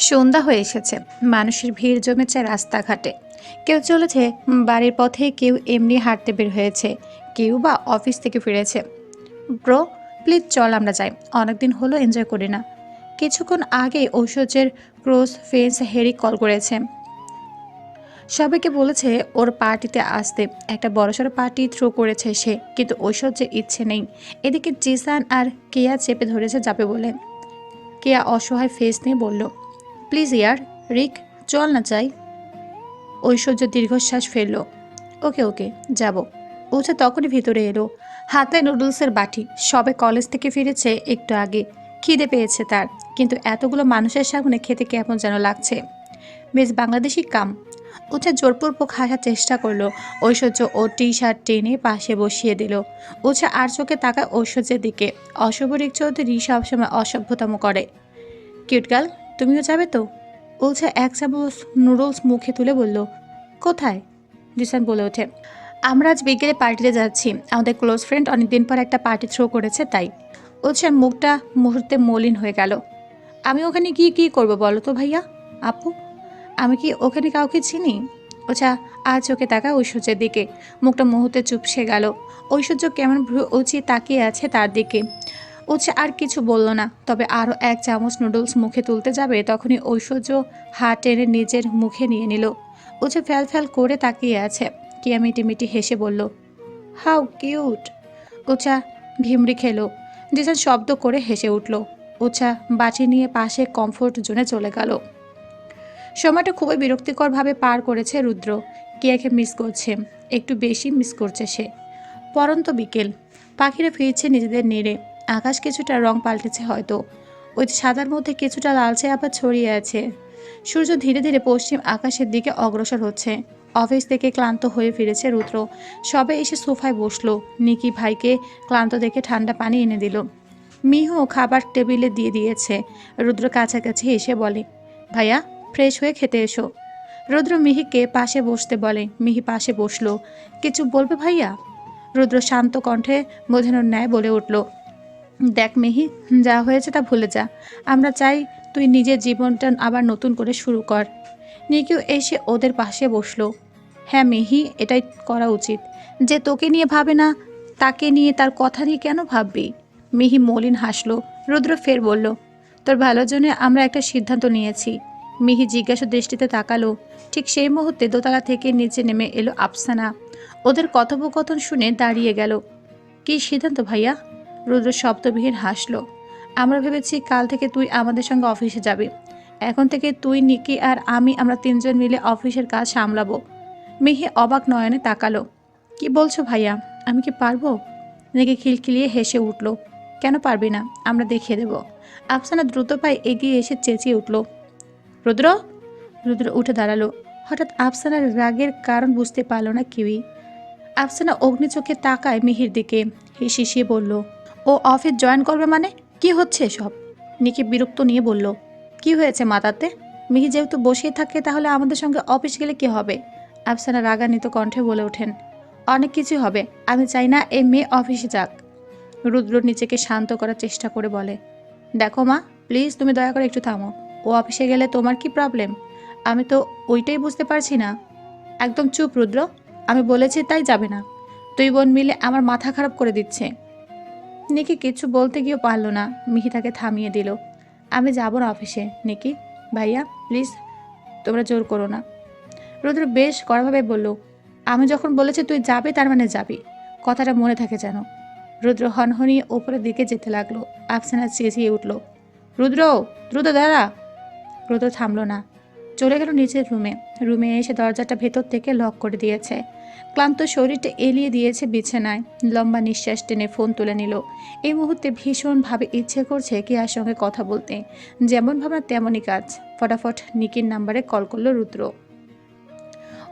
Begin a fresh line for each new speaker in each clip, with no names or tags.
সন্ধ্যা হয়ে এসেছে। মানুষের ভিড় জমেছে রাস্তাঘাটে। কেউ চলেছে, বাড়ির পথে কেউ এমনি হাঁটতে বের হয়েছে। কেউ বা অফিস থেকে ফিরেছে। ব্রো, প্লিজ চল আমরা যাই। অনেকদিন হলো, এনজয় করি না। কিছুক্ষণ আগে ঐশ্বর্যের ক্লোজ ফ্রেন্ডস হেরি কল করেছে। সবাইকে বলেছে, ওর পার্টিতে আসতে। একটা বড়সড় পার্টি থ্রো করেছে সে, কিন্তু ঐশ্বর্যের ইচ্ছে নেই। এদিকে জিসান আর কেয়া চেপে ধরেছে যাবে বলে। কেয়া অসহায় ফেস নিয়ে বলল প্লিজ ইয়ার, রিক, চল না চাই। ঐশ্বর্য দীর্ঘশ্বাস ফেলল। ওকে ওকে, যাব। উঠে তখনই ভিতরে এলো। হাতে নুডলসের বাটি। সবে কলেজ থেকে ফিরেছে একটু আগে। খিদে পেয়েছে তার, কিন্তু এতগুলো মানুষের সামনে খেতে কেমন যেন লাগছে। বেশ বাংলাদেশি কাম। উঠে জোরপূর্বক হাসার চেষ্টা করল। ঐশ্বর্য ও টি শার্ট টেনে পাশে বসিয়ে দিল। উঠে আর চোখে তাকায় ঐশ্বর্যের দিকে। অশুভরিক চৌধুরী সবসময় অসভ্যতম করে। কিউট গার্ল তুমিও যাবে তো? উলছে এক চামচ নুডলস মুখে তুলে বলল, কোথায়? জিসান বলে ওঠে, আমরা আজ বিকেলে পার্টিতে যাচ্ছি। আমাদের ক্লোজ ফ্রেন্ড অনেকদিন পর একটা পার্টি থ্রো করেছে, তাই। উলছে মুখটা মুহূর্তে মলিন হয়ে গেল, আমি ওখানে গিয়ে কী করব বলো তো ভাইয়া? আপু, আমি কি ওখানে কাউকে চিনি? ওছা আজ চোখে তাকায় ঐশ্বর্যের দিকে, মুখটা মুহূর্তে চুপসে গেল। ঐশ্বর্য কেমন উচিত তাকিয়ে আছে তার দিকে। উচ্ছে আর কিছু বলল না, তবে আরও এক চামচ নুডলস মুখে তুলতে যাবে তখনই ঐশ্বর্য হাত টেনে নিজের মুখে নিয়ে নিল। উচ্ছে ফ্যাল ফ্যাল করে তাকিয়ে আছে। কিয়া মিটিমিটি হেসে বলল, হাউ কিউট। উচা ভিমড়ি খেলো। জিসান শব্দ করে হেসে উঠল। উচা বাটি নিয়ে পাশে কমফোর্ট জোনে চলে গেল। সময়টা খুবই বিরক্তিকরভাবে পার করেছে রুদ্র। কিয়াকে মিস করছে, একটু বেশি মিস করছে সে। পরন্ত বিকেল। পাখিরা ফিরছে নিজেদের নেড়ে। আকাশ কিছুটা রং পাল্টেছে হয়তো। ওই সাদার মধ্যে কিছুটা লালচে আবার ছড়িয়ে আছে। সূর্য ধীরে ধীরে পশ্চিম আকাশের দিকে অগ্রসর হচ্ছে। অফিস থেকে ক্লান্ত হয়ে ফিরেছে রুদ্র। সবে এসে সোফায় বসল। নিকি ভাইকে ক্লান্ত দেখে ঠান্ডা পানি এনে দিল। মিহু খাবার টেবিলে দিয়ে দিয়েছে। রুদ্র কাছাকাছি এসে বলে, ভাইয়া, ফ্রেশ হয়ে খেতে এসো। রুদ্র মিহিকে পাশে বসতে বলে। মিহি পাশে বসল, কিছু বলবে ভাইয়া? রুদ্র শান্ত কণ্ঠে বোঝানোর ন্যায় বলে উঠল দেখ মেহি, যা হয়েছে তা ভুলে যা। আমরা চাই তুই নিজের জীবনটা আবার নতুন করে শুরু কর। নিকিও এসে ওদের পাশে বসল। হ্যাঁ মেহি, এটাই করা উচিত। যে তোকে নিয়ে ভাবে না, তাকে নিয়ে তার কথা নিয়ে কেন ভাববি? মিহি মলিন হাসলো। রুদ্র ফের বলল, তোর ভালোর জন্য আমরা একটা সিদ্ধান্ত নিয়েছি। মিহি জিজ্ঞাসা দৃষ্টিতে তাকালো। ঠিক সেই মুহূর্তে দোতলা থেকে নিচে নেমে এলো আফসানা। ওদের কথোপকথন শুনে দাঁড়িয়ে গেল। কী সিদ্ধান্ত ভাইয়া? রুদ্র শব্দবিহীন হাসলো। আমরা ভেবেছি কাল থেকে তুই আমাদের সঙ্গে অফিসে যাবি। এখন থেকে তুই, নিকি আর আমি আমরা তিনজন মিলে অফিসের কাজ সামলাবো। মিহি অবাক নয়নে তাকালো। কি বলছো ভাইয়া? আমি কি পারব? নিকি খিলখিলিয়ে হেসে উঠল। কেন পারবি না? আমরা দেখিয়ে দেব। আফসানা দ্রুত পায়ে এগিয়ে এসে চেঁচিয়ে উঠল। রুদ্র? রুদ্র উঠে দাঁড়াল। হঠাৎ আফসানার রাগের কারণ বুঝতে পারল না কিউই। আফসানা অগ্নি চোখে তাকায় মিহির দিকে। হিসিয়ে বলল ও অফিস জয়েন করবে মানে? কি হচ্ছে সব নিকি বিরক্ত নিয়ে বলল, কি হয়েছে মাতাতে? মিহি যেহেতু বসেই থাকে, তাহলে আমাদের সঙ্গে অফিস গেলে কি হবে? আফসানা রাগান্বিত কণ্ঠে বলে ওঠেন, অনেক কিছু হবে, আমি চাই না এই মেয়ে অফিসে যাক। রুদ্র নিজেকে শান্ত করার চেষ্টা করে বলে, দেখো মা, প্লিজ তুমি দয়া করে একটু থামো। ও অফিসে গেলে তোমার কি প্রবলেম? আমি তো ওইটাই বুঝতে পারছি না। একদম চুপ রুদ্র, আমি বলেছি তাই যাবে না। দুই বোন মিলে আমার মাথা খারাপ করে দিচ্ছে। নিকি কিছু বলতে গিয়েও পারল না। মিহি তাকে থামিয়ে দিল। আমি যাব না অফিসে, নিকি। ভাইয়া, প্লিজ, তোমরা জোর করো না। রুদ্র বেশ কড়াভাবে বলল, আমি যখন বলেছি তুই যাবি, তার মানে যাবি। কথাটা মনে থাকে যেন। রুদ্র হনহনিয়ে ওপরের দিকে যেতে লাগল। আফসানা চেঁচিয়ে উঠল, রুদ্র, দ্রুত দাঁড়া। রুদ্র থামলো না। চলে গেল নিচের রুমে। রুমে এসে দরজাটা ভেতর থেকে লক করে দিয়েছে। ক্লান্ত শরীরটা এলিয়ে দিয়েছে বিছানায়। লম্বা নিঃশ্বাস টেনে ফোন তুলে নিল। এই মুহূর্তে ভীষণভাবে ইচ্ছে করছে কেয়ার সঙ্গে কথা বলতে। যেমন ভাবনা, তেমনই কাজ। ফটাফট নিকির নাম্বারে কল করল রুদ্র।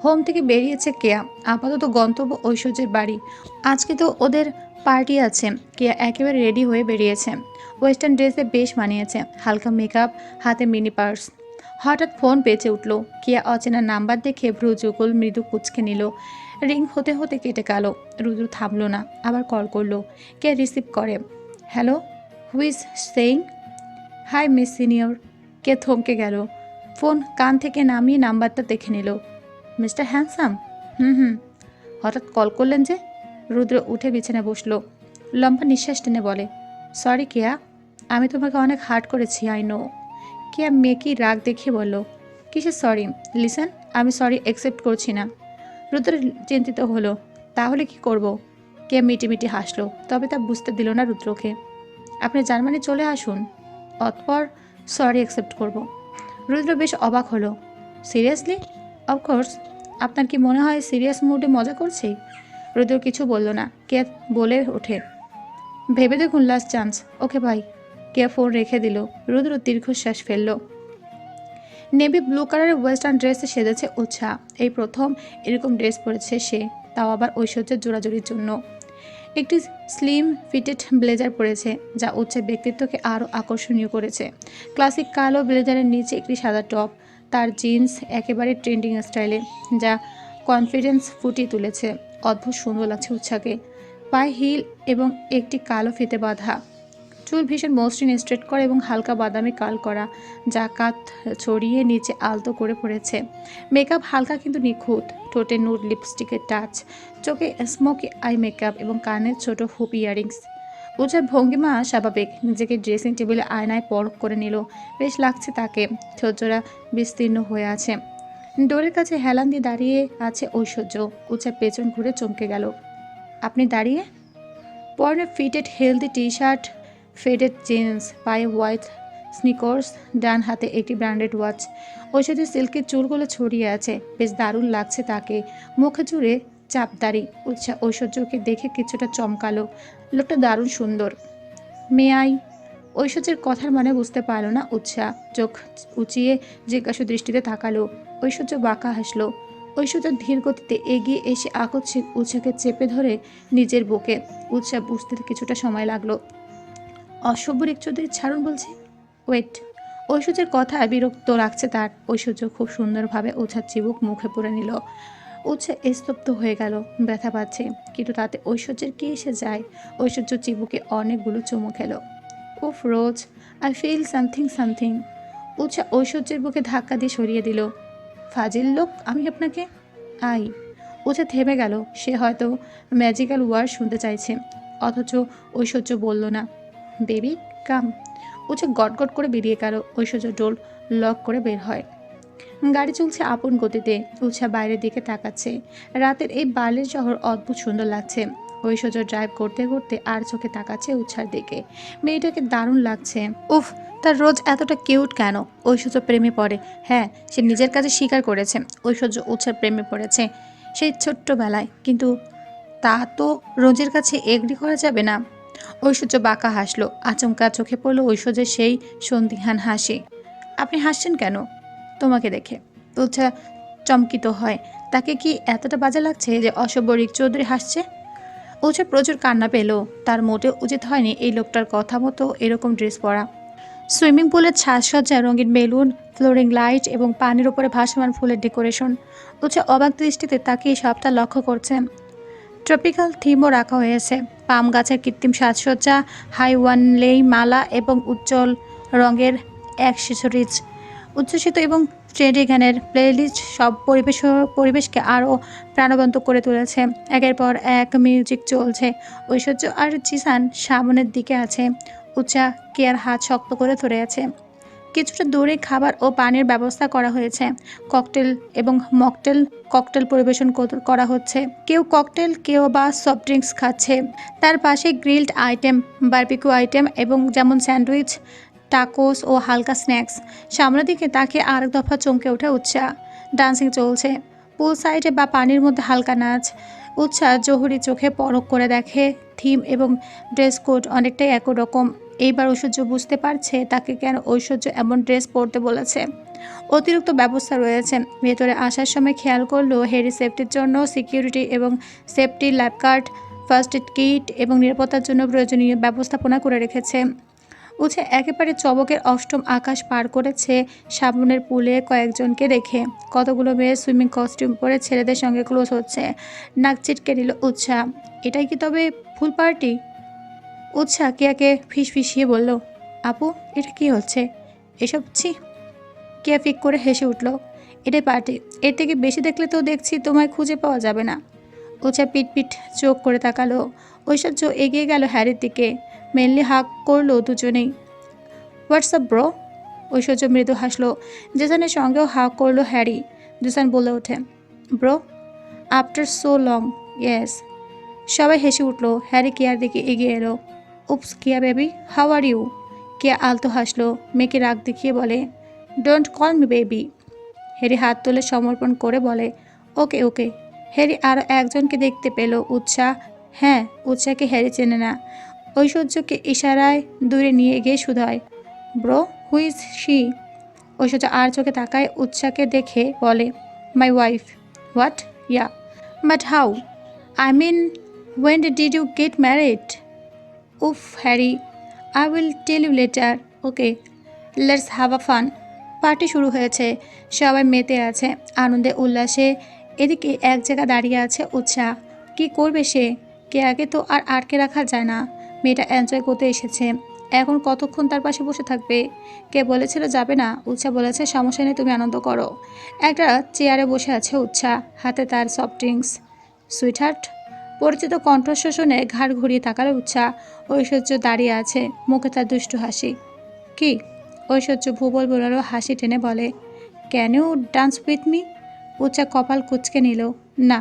হোম থেকে বেরিয়েছে কেয়া। আপাতত গন্তব্য ঐশ্বর্যের বাড়ি। আজকে তো ওদের পার্টি আছে। কেয়া একেবারে রেডি হয়ে বেরিয়েছে। ওয়েস্টার্ন ড্রেসে বেশ মানিয়েছে। হালকা মেকআপ, হাতে মিনি পার্স। হঠাৎ ফোন বেঁচে উঠল। কেয়া অচেনা নাম্বার দেখে ভ্রু যুগল মৃদু কুচকে নিল। রিং হতে হতে কেটে গেল। রুদ্র থামলো না, আবার কল করল। কে রিসিভ করে? Hello who's saying? Hi, miss senior. কে থমকে গেল? ফোন কান থেকে নামিয়ে নাম্বারটা দেখে নিল। Mister handsome? হুম হুম। হঠাৎ কল করলেন যে? রুদ্র উঠে বিছানায় বসল। লম্বা নিঃশ্বাস টেনে বলে, সরি, কেয়া। আমি তোমাকে অনেক হার্ট করেছি, আই নো। কেয়া মেয়েকে রাগ দেখিয়ে বলল, কিসের সরি? লিসেন, আমি সরি অ্যাকসেপ্ট করছি না। রুদ্র চিন্তিত হলো, তাহলে কি করব? কে মিটি মিটি হাসলো, তবে তা বুঝতে দিল না রুদ্রকে। আপনি জার্মানি চলে আসুন, অতপর সরি অ্যাকসেপ্ট করব। রুদ্র বেশ অবাক হলো সিরিয়াসলি অফকোর্স আপনার কি মনে হয় সিরিয়াস মুডে মজা করছি? রুদ্র কিছু বলল না, কে বলে ওঠে। ভেবে দেখুন লাস্ট চান্স ওকে ভাই কে ফোন রেখে দিল, রুদ্র দীর্ঘশ্বাস ফেলল। নেভি ব্লু কালারের ওয়েস্টার্ন ড্রেসে সেজেছে উৎসাহ এই প্রথম এরকম ড্রেস পরেছে সে, তাও আবার ঐশ্বর্যের জোড়াজুড়ির জন্য। একটি স্লিম ফিটেড ব্লেজার পরেছে, যা উচ্চের ব্যক্তিত্বকে আরও আকর্ষণীয় করেছে। ক্লাসিক কালো ব্লেজারের নিচে একটি সাদা টপ, তার জিন্স একেবারে ট্রেন্ডিং স্টাইলে, যা কনফিডেন্স ফুটিয়ে তুলেছে। অদ্ভুত সুন্দর লাগছে উৎসাকে। পায়ে হিল এবং একটি কালো ফিতে বাঁধা। চুল ভীষণ মসৃণ স্ট্রেট করা এবং হালকা বাদামি কাল করা যা কাত ছড়িয়ে নিচে আলতো করে পড়েছে। মেকআপ হালকা কিন্তু নিখুঁত, ঠোঁটে নুড লিপস্টিকের টাচ, চোখে স্মোকি আই মেকআপ এবং কানের ছোট হুপ ইয়ারিংস উজার ভঙ্গিমা স্বাভাবিক, নিজেকে ড্রেসিং টেবিলে আয়নায় পরখ করে নিল, বেশ লাগছে তাকে, ঠোঁটজোড়া বিস্তীর্ণ হয়ে আছে। ডোরের কাছে হেলান দিয়ে দাঁড়িয়ে আছে ঐশ্বর্য উচা পেছন ঘুরে চমকে গেল। আপনি দাঁড়িয়ে? পরনে fitted healthy T shirt faded jeans পায়ে হোয়াইট স্নিকর্স ডান হাতে একটি ব্র্যান্ডেড ওয়াচ ঐশ্বর্য সিল্কের চুলগুলো ছড়িয়ে আছে। বেশ দারুণ লাগছে তাকে। মুখে জুড়ে চাপদারি উৎসাহ ঐশ্বর্যকে দেখে কিছুটা চমকালো। লোকটা দারুণ সুন্দর। মেয়াই ঐশ্বর্যের কথার মানে বুঝতে পারল না উৎসাহ চোখ উঁচিয়ে জিজ্ঞাসা দৃষ্টিতে তাকালো। ঐশ্বর্য বাঁকা হাসলো। ঐশ্বর্য ধীর গতিতে এগিয়ে এসে আকস্মিক উৎসাকে চেপে ধরে নিজের বুকে। উৎসাহ বুঝতে কিছুটা সময় লাগল। অসভ্য চৌধুরী ছাড়ুন বলছে? ওয়েট ঐশ্বর্যের কথা বিরক্ত লাগছে তার। ঐশ্বর্য খুব সুন্দরভাবে ওঝার চিবুক মুখে পড়ে নিল। উৎসে স্তব্ধ হয়ে গেল, ব্যথা পাচ্ছে। কিন্তু তাতে ঐশ্বর্যের কি এসে যায়? ঐশ্বর্য চিবুকে অনেকগুলো চুমু খেলো। উফ, Rose I feel something something উচ্ছা ঐশ্বর্যের বুকে ধাক্কা দিয়ে সরিয়ে দিল। ফাজিল লোক, আমি আপনাকে? আই। উৎসা থেমে গেল। সে হয়তো ম্যাজিক্যাল ওয়ার্ড শুনতে চাইছে। অথচ ঐশ্বর্য বলল না। বেবি, কাম। উচে গটগট করে বেরিয়ে গেল, ঐশ্বর্য ডোল লক করে বের হয়। গাড়ি চলছে আপন গতিতে উৎসা বাইরের দিকে তাকাচ্ছে। রাতের এই বালির শহর অদ্ভুত সুন্দর লাগছে। ঐশ্বর্য ড্রাইভ করতে করতে আর চোখে তাকাচ্ছে উৎসার দিকে। মেয়েটাকে দারুণ লাগছে। উফ, তার রোজ এতটা কিউট কেন? ঐশ্বর্য প্রেমে পড়ে। হ্যাঁ সে নিজের কাছে স্বীকার করেছে। ঐশ্বর্য উৎসার প্রেমে পড়েছে। সেই ছোট্টবেলায়। কিন্তু তা তো রোজের কাছে এগ্রি করা যাবে না। ঐশ্বর্য বাঁকা হাসলো, আচমকা চোখে পড়ল ঐশ্বর্যের সেই সন্দিহান হাসি। আপনি হাসছেন কেন? তোমাকে দেখে। তুচ্ছা চমকিত হয়। তাকে কি এতটা বাজে লাগছে যে অসভ্য চৌধুরী হাসছে? উচা প্রচুর কান্না পেল। তার মোটে উচিত হয়নি এই লোকটার কথা মতো এরকম ড্রেস পরা। সুইমিং পুলের সাজসজ্জা রঙিন বেলুন, ফ্লোরিং লাইট এবং পানির উপরে ভাসমান ফুলের ডেকোরেশন। উচা অবাক দৃষ্টিতে তাকিয়ে সবটা লক্ষ্য করছেন ট্রপিক্যাল থিমও রাখা হয়েছে। পাম গাছের কৃত্রিম সাজসজ্জা, হাই ওয়ান লেই মালা এবং উজ্জ্বল রঙের এক অ্যাক্সেসরিজ উচ্ছ্বসিত এবং ট্রেন্ডি গানের প্লেলিস্ট সব পরিবেশ পরিবেশকে আরও প্রাণবন্ত করে তুলেছে। একের পর এক মিউজিক চলছে। ঐশ্বর্য আর জিসান সামনের দিকে আছে। উচ্চা কেয়ার হাত শক্ত করে ধরে আছে। কিছুটা দূরে খাবার ও পানির ব্যবস্থা করা হয়েছে। ককটেল এবং মকটেল ককটেল পরিবেশন কর- হচ্ছে। কেউ ককটেল, কেউ বা সফট ড্রিঙ্কস খাচ্ছে। তার পাশে গ্রিলড আইটেম, বারবিকিউ আইটেম এবং যেমন স্যান্ডউইচ, টাকোস ও হালকা স্ন্যাক্স। সামনের দিকে তাকে আর এক দফা চমকে ওঠে উৎসাহ ডান্সিং চলছে। পুল সাইডে বা পানির মধ্যে হালকা নাচ। উৎসাহ জহুরি চোখে পরখ করে দেখে। থিম এবং ড্রেস কোড অনেকটাই একই রকম। এইবার ঐশ্বর্য বুঝতে পারছে তাকে কেন ঐশ্বর্য এমন ড্রেস পরতে বলেছে। অতিরিক্ত ব্যবস্থা রয়েছে। ভেতরে আসার সময় খেয়াল করল হেরি সেফটির জন্য সিকিউরিটি এবং safety lab card first aid kit এবং নিরাপত্তার জন্য প্রয়োজনীয় ব্যবস্থাপনা করে রেখেছে। উঠে একেবারে চবকের অষ্টম আকাশ পার করেছে সামনের পুলে কয়েকজনকে রেখে। কতগুলো মেয়ে সুইমিং কস্টিউম পরে ছেলেদের সঙ্গে ক্লোজ হচ্ছে। নাক চিটকে নিল উৎসাহ। এটাই কি তবে ফুল পার্টি? উৎসাহ কেয়াকে ফিস ফিসিয়ে বলল, আপু, এটা কি হচ্ছে? এসব ছি। কেয়া ফিক করে হেসে উঠল, এটাই পার্টি। এর থেকে বেশি দেখলে তো দেখছি তোমায় খুঁজে পাওয়া যাবে না। ওচা পিট পিট চোখ করে তাকালো। ঐশ্বর্য এগিয়ে গেল হ্যারির দিকে। মেনলি হাক করল দুজনেই। WhatsApp bro? ঐশ্বর্য মৃদু হাসলো। জেসানের সঙ্গেও হাক করল হ্যারি। জেসান বলে ওঠে, bro, after so long, yes. সবাই হেসে উঠল। হ্যারি কেয়ার দিকে এগিয়ে এলো। উপস কিয়া baby how are you Keya আলতো হাসলো, মেয়েকে রাগ দেখিয়ে বলে don't call me baby Harry হাত তুলে সমর্পণ করে বলে, ওকে ওকে। হ্যারি আরও একজনকে দেখতে পেল উৎসাহ হ্যাঁ উৎসাহকে হ্যারি চেনে না। ঐশ্বর্যকে ইশারায় দূরে নিয়ে গিয়ে শুধায়। ব্রো হুইজ শি ঐশ্বর্য আর চোখে তাকায় উৎসাহকে দেখে বলে my wife what yeah but how I mean when did you get married উফ, Harry I will tell you later okay let's have a fun party শুরু হয়েছে। সবাই মেতে আছে। আনন্দে উল্লাসে। এদিকে এক জায়গা দাঁড়িয়ে আছে উৎসাহ কি করবে সে? কে আগে তো আর আটকে রাখা যায় না। মেয়েটা এনজয় করতে এসেছে। এখন কতক্ষণ তার পাশে বসে থাকবে? কে বলেছিল যাবে না? উৎসাহ বলেছে, সমস্যা নেই, তুমি আনন্দ করো। একটা চেয়ারে বসে আছে উৎসাহ হাতে তার সফট ড্রিঙ্কস সুইট সুইটহার্ট পরিচিত কণ্ঠস্বর শুনে ঘাড় ঘুরিয়ে তাকালো উৎসাহ ঐশ্বর্য দাঁড়িয়ে আছে, মুখে তার দুষ্টু হাসি। কি? ঐশ্বর্য ভূগোল বোলারও হাসি টেনে বলে can you dance with me? উচ্চা কপাল কুচকে নিল, না।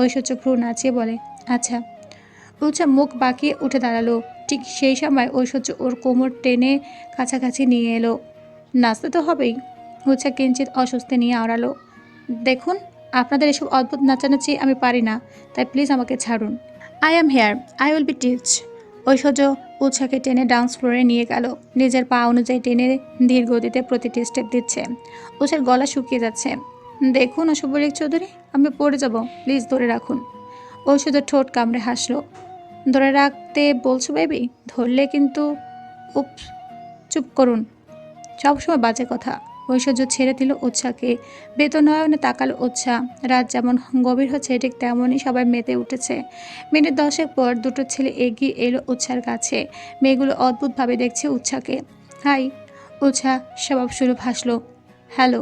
ঐশ্বর্য ভ্রু নাচিয়ে বলে আচ্ছা। উচ্চা মুখ বাঁকিয়ে উঠে দাঁড়াল, ঠিক সেই সময় ঐশ্বর্য ওর কোমর টেনে কাছাকাছি নিয়ে এলো। নাচতে তো হবেই। উচ্চা কিঞ্চিত অস্বস্তি নিয়ে আওড়ালো, দেখুন। আপনাদের এসব অদ্ভুত নাচানাচি আমি পারি না, তাই প্লিজ আমাকে ছাড়ুন। I am here I will be teach Aishwarya উৎসাকে টেনে ডান্স ফ্লোরে নিয়ে গেল। নিজের পা অনুযায়ী টেনে ধীর গতিতে প্রতিটি স্টেপ দিচ্ছে। উৎসার গলা শুকিয়ে যাচ্ছে। দেখুন অশুভরিক চৌধুরী, আমি পড়ে যাব। প্লিজ ধরে রাখুন। ঐশ্বর্য ঠোঁট কামড়ে হাসলো। ধরে রাখতে বলছো বেবি ধরলে কিন্তু উপ চুপ করুন। সবসময় বাজে কথা। ঐশ্বর্য ছেড়ে দিল উৎসাকে। বেতনয়নে তাকালো উৎসাহ রাত যেমন গভীর হচ্ছে, ঠিক তেমনই সবাই মেতে উঠেছে। মিনিট দশেক পর দুটো ছেলে এগিয়ে এলো উৎসার কাছে। মেয়েগুলো অদ্ভুতভাবে দেখছে উৎসাকে। হাই উৎসাহ স্বভাব সুলভ হাসলো hello,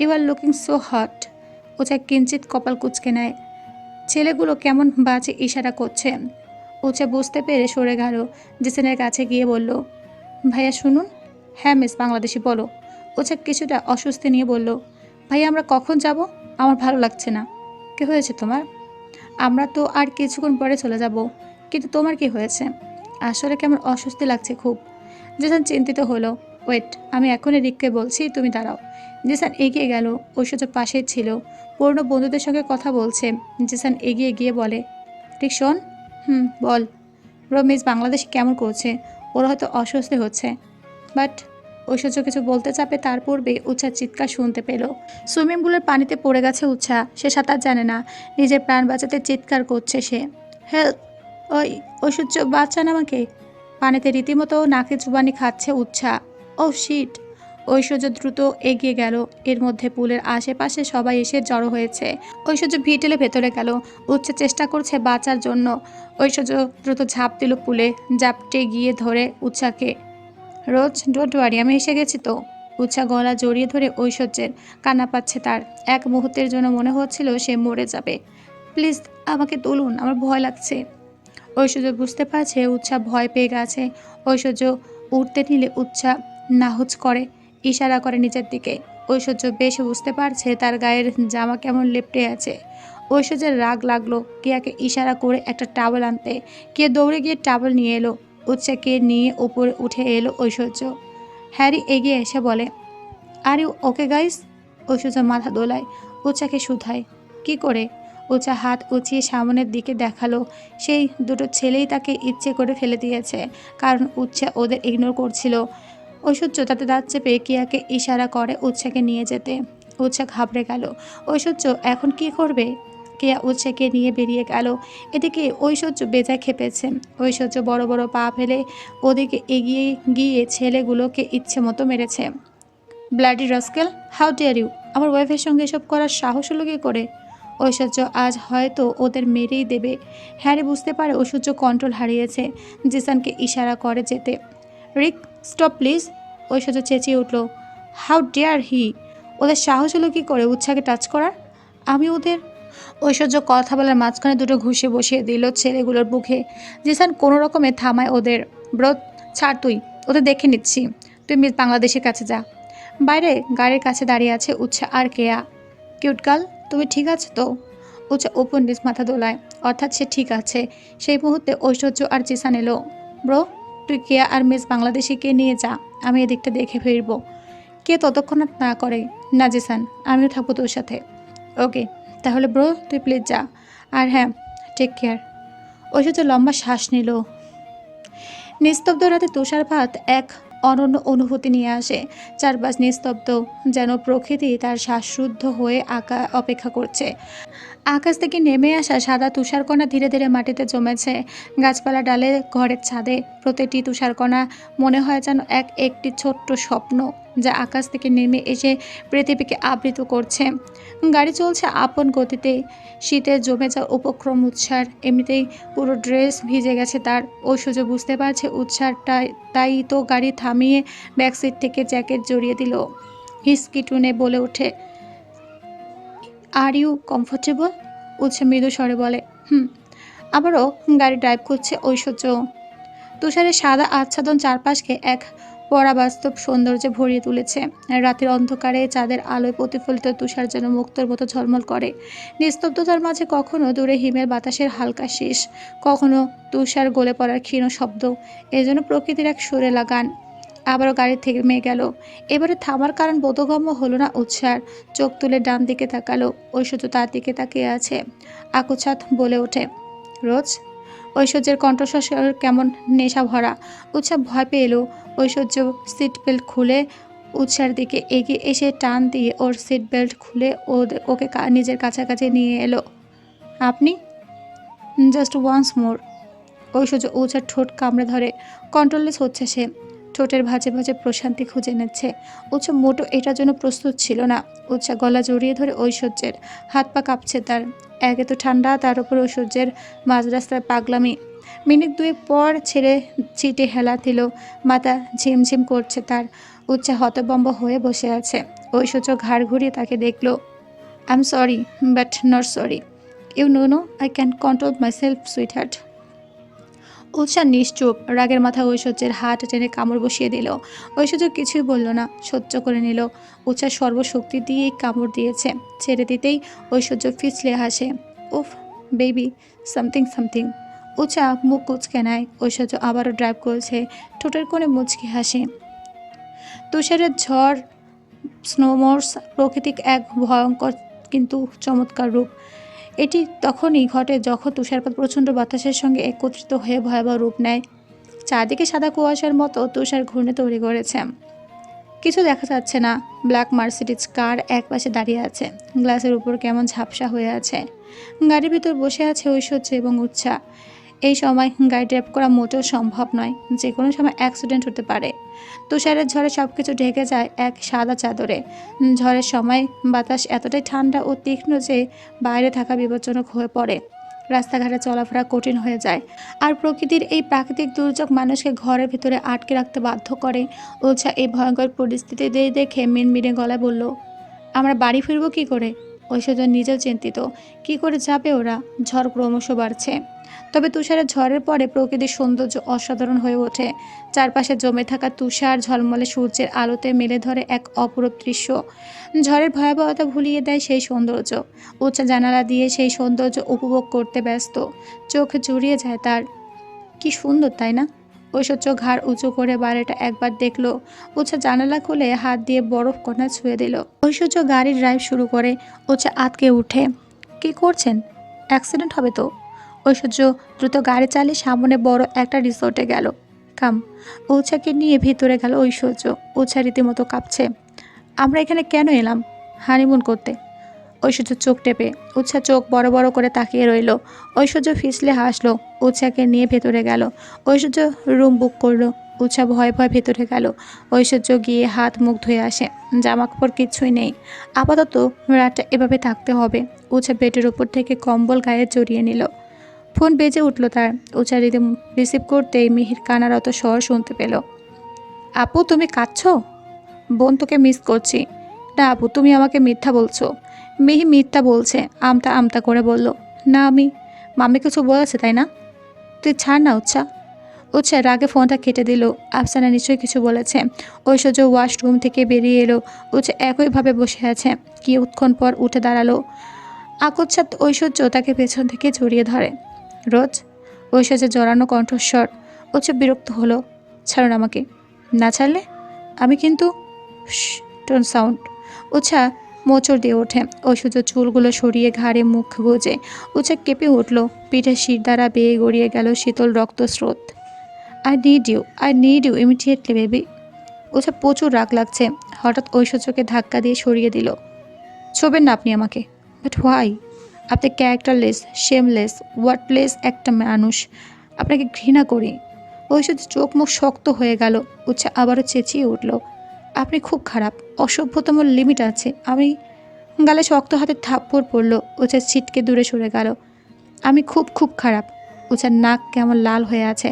you are looking so hot. Utsa কিঞ্চিত কপাল কুচকে নেয়। ছেলেগুলো কেমন বাজে ইশারা করছে। উৎসা বুঝতে পেরে সরে গেল। জেসেনের কাছে গিয়ে বলল, ভাইয়া, শুনুন। হ্যাঁ মিস বাংলাদেশি, বলো। ওছা কিছুটা অস্বস্তি নিয়ে বলল, ভাই, আমরা কখন যাব? আমার ভালো লাগছে না। কি হয়েছে তোমার? আমরা তো আর কিছুক্ষণ পরে চলে যাব। কিন্তু তোমার কি হয়েছে? আসলে কেমন অস্বস্তি লাগছে খুব? জেসান চিন্তিত হলো। ওয়েট, আমি এখনই রিককে বলছি, তুমি দাঁড়াও। জেসান এগিয়ে গেল। ঐশ্বর্য পাশেই ছিল। পুরনো বন্ধুদের সঙ্গে কথা বলছে। জেসান এগিয়ে গিয়ে বলে, রিক, শোন। হুম, বল। রমিজ বাংলাদেশ কেমন করছে? ওরা হয়তো অস্বস্তি হচ্ছে। বাট ঐশ্বর্য কিছু বলতে চাপে তার পূর্বে উচ্ছার চিৎকার শুনতে পেল। সুইমিং পুলের পানিতে পড়ে গেছে উচ্ছা সে সাঁতার জানে না। নিজের প্রাণ বাঁচাতে চিৎকার করছে সে। হেল্প! ওই ঐশ্বর্য, বাঁচান আমাকে! পানিতে রীতিমতো নাকে চুবানি খাচ্ছে উচ্ছা ও, শিট! ঐশ্বর্য দ্রুত এগিয়ে গেল। এর মধ্যে পুলের আশেপাশে সবাই এসে জড়ো হয়েছে। ঐশ্বর্য ভিটেলে ভেতরে গেল। উচ্চ চেষ্টা করছে বাঁচার জন্য। ঐশ্বর্য দ্রুত ঝাঁপ দিল পুলে। ঝাপটে গিয়ে ধরে উচ্ছাকে রোজ ওয়ারি আমি এসে গেছি তো। উচ্ছা গলা জড়িয়ে ধরে ঐশ্বর্যের কান্না পাচ্ছে তার। এক মুহূর্তের জন্য মনে হচ্ছিল সে মরে যাবে। প্লিজ, আমাকে তুলুন, আমার ভয় লাগছে। ঐশ্বর্য বুঝতে পারছে উচ্ছা ভয় পেয়ে গেছে। ঐশ্বর্য উঠতে নিলে উচ্ছা নাহুচ করে, ইশারা করে নিজের দিকে। ঐশ্বর্য বেশ বুঝতে পারছে তার গায়ের জামা কেমন লেপটে আছে। ঐশ্বর্যের রাগ লাগল, কিয়াকে ইশারা করে একটা টাওয়েল আনতে। কে দৌড়ে গিয়ে টাওয়েল নিয়ে এলো। উচ্চাকে নিয়ে ওপরে উঠে এলো ঐশ্বর্য। হ্যারি এগিয়ে এসে বলে, আরে, ওকে গাইস? ঐশ্বর্য মাথা দোলায় উচ্চাকে শুধায়। কি করে? উচা হাত উঁচিয়ে সামনের দিকে দেখাল। সেই দুটো ছেলেই তাকে ইচ্ছে করে ফেলে দিয়েছে, কারণ উচ্ছা ওদের ইগনোর করছিল। ঐশ্বর্য তাতে দাঁত চেপে কিয়াকে ইশারা করে উচ্ছাকে নিয়ে যেতে। উচ্ছা ঘাবড়ে গেল। ঐশ্বর্য, এখন কি করবে? কেয়া উৎসাকে নিয়ে বেরিয়ে গেল। এদিকে ঐশ্বর্য বেজায় খেপেছে। ঐশ্বর্য বড় বড় পা ফেলে ওদিকে এগিয়ে গিয়ে ছেলেগুলোকে ইচ্ছে মতো মেরেছে। Bloody rascal how dare you আমার ওয়াইফের সঙ্গে এসব করার সাহস হলো কি করে? ঐশ্বর্য আজ হয়তো ওদের মেরেই দেবে। হ্যারি বুঝতে পারে ঐশ্বর্য কন্ট্রোল হারিয়েছে জিসানকে ইশারা করে যেতে। রিক স্টপ প্লিজ ঐশ্বর্য চেঁচিয়ে উঠল হাউ ডেয়ার হি ওদের সাহস হলো কী করে উৎসাকে টাচ করার? আমি ওদের ঐশ্বর্য কথা বলার মাঝখানে দুটো ঘুষে বসিয়ে দিল ছেলেগুলোর বুকে জিসান কোনো রকমে থামায় ওদের। ব্রত, ছাড় তুই, ওদের দেখে নিচ্ছি। তুই মিস বাংলাদেশের কাছে যা। বাইরে গাড়ির কাছে দাঁড়িয়ে আছে উৎসা আর কেয়া। কিউট গার্ল, তুমি ঠিক আছে তো? উৎসা ওপন নিজ মাথা দোলায়। অর্থাৎ সে ঠিক আছে। সেই মুহূর্তে ঐশ্বর্য আর জিসান এলো। ব্রো, তুই কেয়া আর মিস বাংলাদেশিকে নিয়ে যা। আমি এদিকটা দেখে ফিরবো। কে ততক্ষণাৎ না করে? না জিসান, আমিও থাকব তোর সাথে। ওকে। তাহলে ব্রো, তুই প্লিজ যা। আর হ্যাঁ টেক কেয়ার ঐশ্বর্য লম্বা শ্বাস নিল। নিস্তব্ধ রাতে তুষারপাত এক অনন্য অনুভূতি নিয়ে আসে। চারপাশ নিস্তব্ধ, যেন প্রকৃতি তার শ্বাসরুদ্ধ হয়ে আঁকা অপেক্ষা করছে। আকাশ থেকে নেমে আসা সাদা তুষারকণা ধীরে ধীরে মাটিতে জমেছে। গাছপালা ডালে, ঘরের ছাদে প্রতিটি তুষারকণা মনে হয় যেন এক একটি ছোট্ট স্বপ্ন। যা আকাশ থেকে নেমে এসে পৃথিবীকে আবৃত করছে। গাড়ি চলছে আপন গতিতে। শীতে জমে যাওয়া উপক্রম উৎসার এমনিতেই পুরো ড্রেস ভিজে গেছে তার। ঐশ্বর্য বুঝতে পারছে উৎসারটা তাই তো গাড়ি থামিয়ে ব্যাক সিট থেকে জ্যাকেট জড়িয়ে দিল। হিসকি টুনে বলে ওঠে আর ইউ কমফোর্টেবল উৎসা মৃদু স্বরে বলে, হুম, আবারও গাড়ি ড্রাইভ করছে ঐশ্বর্য। তুষারের সাদা আচ্ছাদন চারপাশকে এক পরাবাস্তব সৌন্দর্যে ভরিয়ে তুলেছে। রাতের অন্ধকারে চাঁদের আলোয় প্রতিফলিত তুষার যেন মুক্তর মতো ঝলমল করে। নিস্তব্ধতার মাঝে কখনো দূরে হিমের বাতাসের হালকা শীষ, কখনো তুষার গলে পড়ার ক্ষীণ শব্দ, এ যেন প্রকৃতির এক সুরে লাগান। আবারও গাড়ি থেকে মেয়ে গেল। এবারে থামার কারণ বোধগম্য হলো না উৎসার। চোখ তুলে ডান দিকে তাকালো, ঐশ্বর্য তার দিকে তাকিয়ে আছে। আকুছাত বলে ওঠে, রোজ ঐশ্বর্যের কণ্ঠস্বর কেমন নেশা ভরা। উৎসাহ ভয় পেয়ে এলো। ঐশ্বর্য সিট বেল্ট খুলে উৎসার দিকে এগিয়ে এসে টান দিয়ে ওর সিট বেল্ট খুলে ও ওকে নিজের কাছাকাছি নিয়ে এলো। আপনি? জাস্ট ওয়ান্স মোর ঐশ্বর্য উৎসার ঠোঁট কামড়ে ধরে। কন্ট্রোলেস হচ্ছে সে। ঠোঁটের ভাঁজে ভাঁজে প্রশান্তি খুঁজে নিচ্ছে। উৎসা মোটো এটার জন্য প্রস্তুত ছিল না। উৎসা গলা জড়িয়ে ধরে ঐশ্বর্যের হাত পা কাঁপছে তার। একে তো ঠান্ডা, তার উপর ঐশ্বর্যের মাঝ রাস্তায় পাগলামি। মিনিট দুই পর ছেড়ে ছিটে হেলা দিল। মাথা ঝিমঝিম করছে তার। উচ্চা হতবম্ব হয়ে বসে আছে। ঐশ্বর্য ঘাড় ঘুরিয়ে তাকে দেখল। I am sorry but not sorry you know no I can control myself sweetheart Utsah নিশ্চুপ। রাগের মাথা ঐশ্বর্যের হাত টেনে কামড় বসিয়ে দিল। ঐশ্বর্য কিছুই বলল না, সহ্য করে নিল। উৎসাহ সর্বশক্তি দিয়েই কামড় দিয়েছে। ছেড়ে দিতেই ঐশ্বর্য ফিসলে হাসে। উফ, বেবি, সামথিং সামথিং। উচা মুখ কুচকে নেয়। ঐশ্বর্য আবারও ড্রাইভ করেছে। ঠোঁটের কোণে মুচকি হাসে। তুষারের ঝড়, স্নোমোর্স প্রকৃতিক এক ভয়ঙ্কর কিন্তু চমৎকার রূপ। এটি তখনই ঘটে যখন তুষারপাত প্রচণ্ড বাতাসের সঙ্গে একত্রিত হয়ে ভয়াবহ রূপ নেয়। চারদিকে সাদা কুয়াশার মতো তুষার ঘূর্ণে তৈরি করেছে। কিছু দেখা যাচ্ছে না। ব্ল্যাক মার্সিডিজ কার এক পাশে দাঁড়িয়ে আছে। গ্লাসের উপর কেমন ঝাপসা হয়ে আছে। গাড়ির ভিতর বসে আছে ঐশ্বর্য এবং উৎসাহ এই সময় গাড়ি ড্রাইভ করা মোটেও সম্ভব নয়, যে কোনো সময় অ্যাক্সিডেন্ট হতে পারে। তুষারের ঝড়ে সব কিছু ঢেকে যায় এক সাদা চাদরে। ঝড়ের সময় বাতাস এতটাই ঠান্ডা ও তীক্ষ্ণ যে বাইরে থাকা বিপজ্জনক হয়ে পড়ে। রাস্তাঘাটে চলাফেরা কঠিন হয়ে যায়। আর প্রকৃতির এই প্রাকৃতিক দুর্যোগ মানুষকে ঘরের ভিতরে আটকে রাখতে বাধ্য করে। উৎসাহ এই ভয়ঙ্কর পরিস্থিতি দেখে মিনমিনে গলায় বলল, আমরা বাড়ি ফিরবো কি করে? ওই ঐশ্বর্য নিজেও চিন্তিত। কি করে যাবে ওরা? ঝড় ক্রমশ বাড়ছে। তবে তুষারের ঝড়ের পরে প্রকৃতির সৌন্দর্য অসাধারণ হয়ে ওঠে। চারপাশে জমে থাকা তুষার ঝলমলে সূর্যের আলোতে মেলে ধরে এক অপরূপ দৃশ্য। ঝড়ের ভয়াবহতা ভুলিয়ে দেয় সেই সৌন্দর্য। উচ্চ জানালা দিয়ে সেই সৌন্দর্য উপভোগ করতে ব্যস্ত। চোখ জুড়িয়ে যায় তার। কি সুন্দর, তাই না? ঐশ্বর্য ঘাড় উঁচু করে বাড়িটা একবার দেখল। উচ্চা জানালা খুলে হাত দিয়ে বরফ কণা ছুঁয়ে দিল। ঐশ্বর্য গাড়ির ড্রাইভ শুরু করে উচ্চা আতকে উঠে। কি করছেন? অ্যাক্সিডেন্ট হবে তো? ঐশ্বর্য দ্রুত গাড়ি চালিয়ে সামনে বড় একটা রিসোর্টে গেল। কাম উৎসাকে নিয়ে ভিতরে গেল ঐশ্বর্য। উৎসা রীতিমতো কাঁপছে। আমরা এখানে কেন এলাম? হানিমুন করতে। ঐশ্বর্য চোখ টেপে। উৎসা চোখ বড় বড় করে তাকিয়ে রইল। ঐশ্বর্য ফিসলে হাসলো। উৎসাকে নিয়ে ভেতরে গেল। ঐশ্বর্য রুম বুক করল। উৎসা ভয় ভয় ভেতরে গেল। ঐশ্বর্য গিয়ে হাত মুখ ধুয়ে আসে। জামা কাপড় কিচ্ছুই নেই। আপাতত রাতটা এভাবে থাকতে হবে। উৎসা বেডের উপর থেকে কম্বল গায়ে জড়িয়ে নিল। ফোন বেজে উঠল তার। উচা রিদম রিসিভ করতেই মিহির কানারত স্বর শুনতে পেল। আপু, তুমি কাঁদছো? বোন, তোকে মিস করছি। না আপু, তুমি আমাকে মিথ্যা বলছো। মিহি মিথ্যা বলছে, আমতা আমতা করে বলল, না আমি মামি কিছু বলেছে তাই না? তুই ছাড় না, উচ্ছা। উচ্ছা রাগে ফোনটা কেটে দিল। আফসানা নিশ্চয়ই কিছু বলেছে। ঐশ্বর্য ওয়াশরুম থেকে বেরিয়ে এলো। উচ্ছা একইভাবে বসে আছে। কি উৎক্ষণ পর উঠে দাঁড়াল। আকচ্ছাত ঐশ্বর্য তাকে পেছন থেকে জড়িয়ে ধরে। রোজ। ঐশ্বর্যের জড়ানো কণ্ঠস্বর উচ্চ বিরক্ত হলো। ছাড়ুন আমাকে। না ছাড়লে আমি কিন্তু টোন সাউন্ড। উচ্ছা মোচড় দিয়ে ওঠে। ঐশ্বর্য চুলগুলো সরিয়ে ঘাড়ে মুখ গুজে। উচ্ছা কেঁপে উঠল। পিঠে শির দ্বারা বেয়ে গড়িয়ে গেল শীতল রক্তস্রোত I need you I need you immediately baby ওছা প্রচুর রাগ লাগছে। হঠাৎ ঐশ্বর্যকে ধাক্কা দিয়ে সরিয়ে দিল। ছোবেন না আপনি আমাকে। বাট হোয়াই আপনি ক্যারেক্টারলেস শেমলেস ওয়ার্ডলেস একটা মানুষ। আপনাকে ঘৃণা করি। ঐশ্বর্য চোখ মুখ শক্ত হয়ে গেল, উচ্ছা আবারও চেঁচিয়ে উঠল। আপনি খুব খারাপ, অসভ্যতম লিমিট আছে। আমি গালে শক্ত হাতে থাপ্পড় পড়ল উচ্ছা ছিটকে দূরে সরে গেল। আমি খুব খুব খারাপ উচার নাক কেমন লাল হয়ে আছে।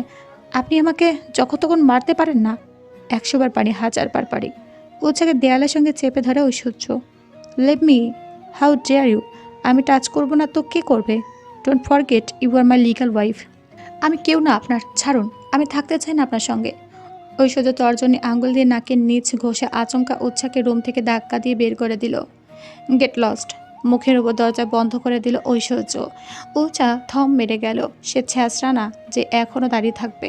আপনি আমাকে যখন তখন মারতে পারেন না একশো বার পারি হাজার বার পারি উচ্ছাকে দেয়ালের সঙ্গে চেপে ধরে Aishwarya. Leave me how dare you আমি টাচ করব না তো কে করবে? Don't forget you are my legal wife আমি কেউ না আপনার, ছাড়ুন। আমি থাকতে চাই না আপনার সঙ্গে। ঐশ্বর্য তর্জনী আঙ্গুল দিয়ে নাকের নিচ ঘষে আচমকা উচ্ছাকে রুম থেকে ধাক্কা দিয়ে বের করে দিল। গেট লস্ট মুখের উপর দরজা বন্ধ করে দিল ঐশ্বর্য। উচা থম মেরে গেল। সে ছ্যাঁচড়া না যে এখনও দাঁড়িয়ে থাকবে।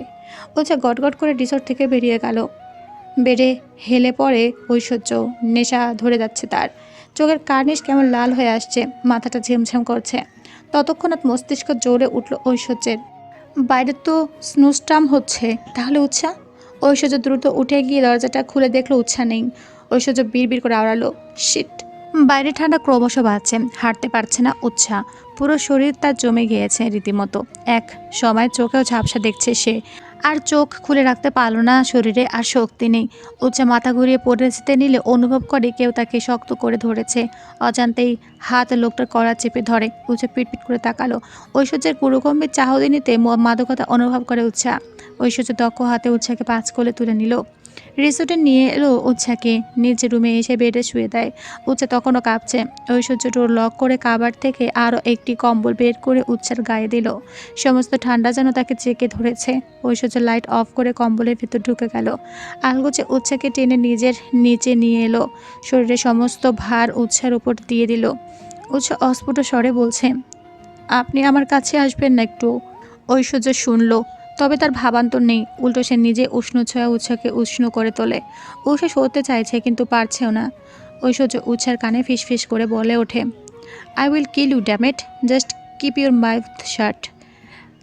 উচা গটগট করে রিসোর্ট থেকে বেরিয়ে গেল। বেড়ে হেলে পড়ে ঐশ্বর্য। নেশা ধরে যাচ্ছে তার। চোখের কার্নিশ কেমন লাল হয়ে আসছে, মাথাটা ঝিমঝিম করছে। ততক্ষণাৎ মস্তিষ্ক জোরে উঠল ঐশ্বর্যের। বাইরে তো স্নুস্টাম হচ্ছে, তাহলে উৎসা? ঐশ্বর্য দ্রুত উঠে গিয়ে দরজাটা খুলে দেখল উৎসা নেই। ঐশ্বর্য বিড়বিড় করে আওড়ালো, শিট! বাইরে ঠান্ডা ক্রমশ বাড়ছে, হাঁটতে পারছে না উৎসাহ পুরো শরীর তার জমে গিয়েছে রীতিমতো। এক সময় চোখেও ঝাপসা দেখছে সে। আর চোখ খুলে রাখতে পারল না শরীরে আর শক্তি নেই। উচ্চা মাথা ঘুরিয়ে পড়ে যেতে নিলে অনুভব করে কেউ তাকে শক্ত করে ধরেছে। অজান্তেই হাত লোকটার কড়া চেপে ধরে, উচ্চা পিটপিট করে তাকালো। ঐশ্বর্যের গুরুগম্ভীর চাহদিনীতে মাদকতা অনুভব করে উচ্ছা ঐশ্বর্য দক্ষ হাতে উচ্ছাকে পাঁচ কোলে তুলে নিল। রিসোর্টে নিয়ে এলো উৎসাকে। নিজ রুমে এসে বেডে শুয়ে দেয়। উচ্চা তখনও কাঁপছে। ঐশ্বর্য লক করে কাবার থেকে আরও একটি কম্বল বের করে উচ্চার গায়ে দিল। সমস্ত ঠান্ডা যেন তাকে চেকে ধরেছে। ঐশ্বর্য লাইট অফ করে কম্বলের ভিতর ঢুকে গেল। আলগোছে উচ্ছাকে টেনে নিজের নিচে নিয়ে এলো। শরীরের সমস্ত ভার উচ্ছার উপর দিয়ে দিল। উচ্ছা অস্ফুট স্বরে বলছে, আপনি আমার কাছে আসবেন না একটু। ঐশ্বর্য শুনলো। তবে তার ভাবান্তর নেই। উল্টো সে নিজে উষ্ণ ছয়া উৎসাকে উষ্ণ করে তোলে। উষা সরতে চাইছে কিন্তু পারছেও না। ঐশ্বর্য উৎসার কানে ফিসফিস করে বলে ওঠে I will kill you dammit just keep your mouth shut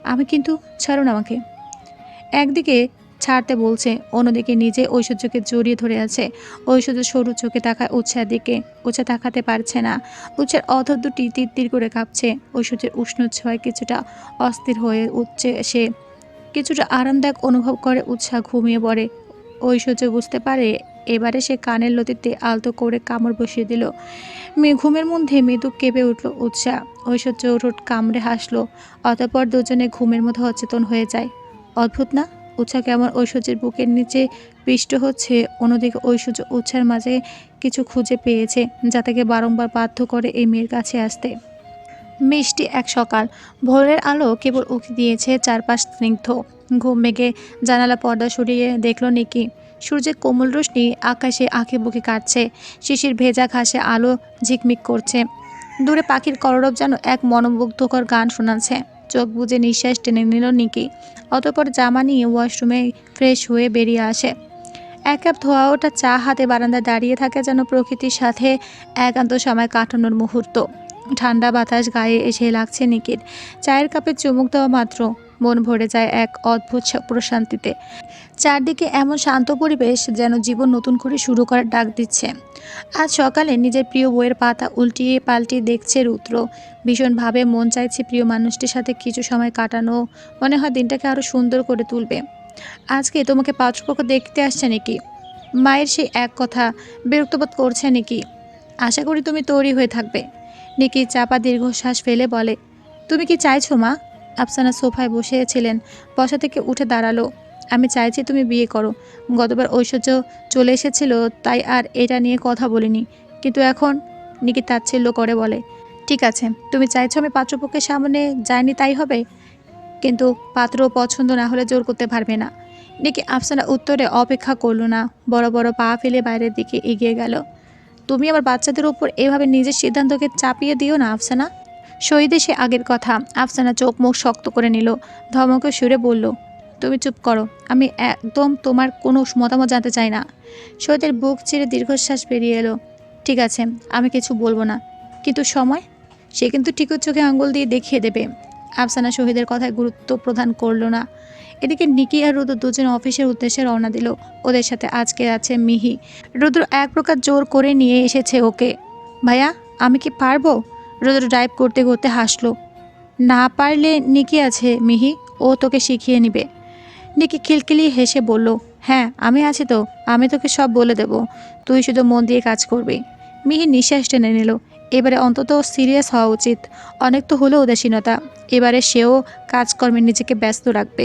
আমি কিন্তু ছাড়ুন আমাকে। একদিকে ছাড়তে বলছে, অন্যদিকে নিজে ঐশ্বর্যকে জড়িয়ে ধরে আছে। ঐশ্বর্য সরু চোখে তাকায় উৎসার দিকে। উৎসা তাকাতে পারছে না। উৎসার অধর দুটি তীর করে কাঁপছে। ঐশ্বর্যের উষ্ণ ছোঁয়ায় কিছুটা অস্থির হয়ে উঠছে সে। কিছুটা আরামদায়ক অনুভব করে উৎসাহ ঘুমিয়ে পড়ে। ঐশ্বর্য বুঝতে পারে, এবারে সে কানের লতিতে আলতো করে কামড় বসিয়ে দিল। ঘুমের মধ্যে মৃদু কেঁপে উঠল উৎসাহ ঐশ্বর্য উঠোট কামড়ে হাসলো, অতঃপর দুজনে ঘুমের মধ্যে অচেতন হয়ে যায়। অদ্ভুত না? উৎসাহ কেমন ঐশ্বর্যের বুকের নিচে পিষ্ট হচ্ছে, অন্যদিকে ঐশ্বর্য উৎসার মাঝে কিছু খুঁজে পেয়েছে, যা তাকে বারংবার বাধ্য করে এই মেয়ের কাছে আসতে। মিষ্টি এক সকাল। ভোরের আলো কেবল উকি দিয়েছে চারপাশ স্নিগ্ধ। ঘুম মেঘে জানালা পর্দা সরিয়ে দেখল নিকি। সূর্যের কোমল রোশনি আকাশে আঁকে বুকে কাটছে। শিশির ভেজা ঘাসে আলো ঝিকমিক করছে। দূরে পাখির কলরব যেন এক মনোমুগ্ধকর গান শোনাচ্ছে। চোখ বুজে নিঃশ্বাস টেনে নিল নিকি। অতপর জামা নিয়ে ওয়াশরুমে ফ্রেশ হয়ে বেরিয়ে আসে। এক কাপ ধোয়া ওঠা চা হাতে বারান্দায় দাঁড়িয়ে থাকে যেন প্রকৃতির সাথে একান্ত সময় কাটানোর মুহূর্ত। ঠান্ডা বাতাস গায়ে এসে লাগছে নিকির। চায়ের কাপে চুমুক দেওয়া মাত্র। মন ভরে যায় এক অদ্ভুত প্রশান্তিতে। চারদিকে এমন শান্ত পরিবেশ যেন জীবন নতুন করে শুরু করার ডাক দিচ্ছে। আজ সকালে নিজের প্রিয় বইয়ের পাতা উল্টিয়ে পাল্টিয়ে দেখছে রুদ্র। ভীষণভাবে মন চাইছে প্রিয় মানুষটির সাথে কিছু সময় কাটানো। মনে হয় দিনটাকে আরও সুন্দর করে তুলবে। আজকে তোমাকে পাত্রপক্ষ দেখতে আসছে নাকি। মায়ের সেই এক কথা বিরক্তবোধ করছে নাকি। আশা করি তুমি তৈরি হয়ে থাকবে। নিকি চাপা দীর্ঘশ্বাস ফেলে বলে, তুমি কি চাইছো, মা? আফসানা সোফায় বসেছিলেন, বসা থেকে উঠে দাঁড়াল, আমি চাইছি তুমি বিয়ে করো। গতবার ঐশ্বর্য চলে এসেছিল, তাই আর এটা নিয়ে কথা বলিনি। কিন্তু এখন? নিকি তাচ্ছিল্য করে বলে, ঠিক আছে, তুমি চাইছো আমি পাত্রপক্ষের সামনে যাইনি, তাই হবে? কিন্তু পাত্র পছন্দ না হলে জোর করতে পারবে না। নিকি আফসানা উত্তরে অপেক্ষা করল না, বড় বড় পা ফেলে বাইরের দিকে এগিয়ে গেল। তুমি আবার বাচ্চাদের উপর এভাবে নিজের সিদ্ধান্তকে চাপিয়ে দিও না, আফসানা। শহীদে সে আগের কথা। আফসানা চোখ মুখ শক্ত করে নিল। ধমকে সুরে বলল, তুমি চুপ করো। আমি একদম তোমার কোনো মতামত জানতে চাই না। শহীদের বুক চিরে দীর্ঘশ্বাস বেরিয়ে এলো। ঠিক আছে, আমি কিছু বলব না। কিন্তু সময়? সে কিন্তু টিকুর চোখে আঙ্গুল দিয়ে দেখিয়ে দেবে। আফসানা শহীদের কথায় গুরুত্ব প্রদান করল না। এদিকে নিকি আর রুদ্র দুজন অফিসের উদ্দেশ্যে রওনা দিল। ওদের সাথে আজকে আছে মিহি। রুদ্র এক প্রকার জোর করে নিয়ে এসেছে ওকে। ভাইয়া, আমি কি পারব? রুদ্র ড্রাইভ করতে করতে হাসলো। না পারলে নিকি আছে, মিহি। ও তোকে শিখিয়ে নিবে। নিকি খিলখিলি হেসে বলল হ্যাঁ আমি আছি তো। আমি তোকে সব বলে দেব। তুই শুধু মন দিয়ে কাজ করবি। মিহি নিঃশ্বাস টেনে নিল। এবারে অন্তত সিরিয়াস হওয়া উচিত। অনেক তো হলো উদাসীনতা। এবারে সেও কাজকর্মে নিজেকে ব্যস্ত রাখবে।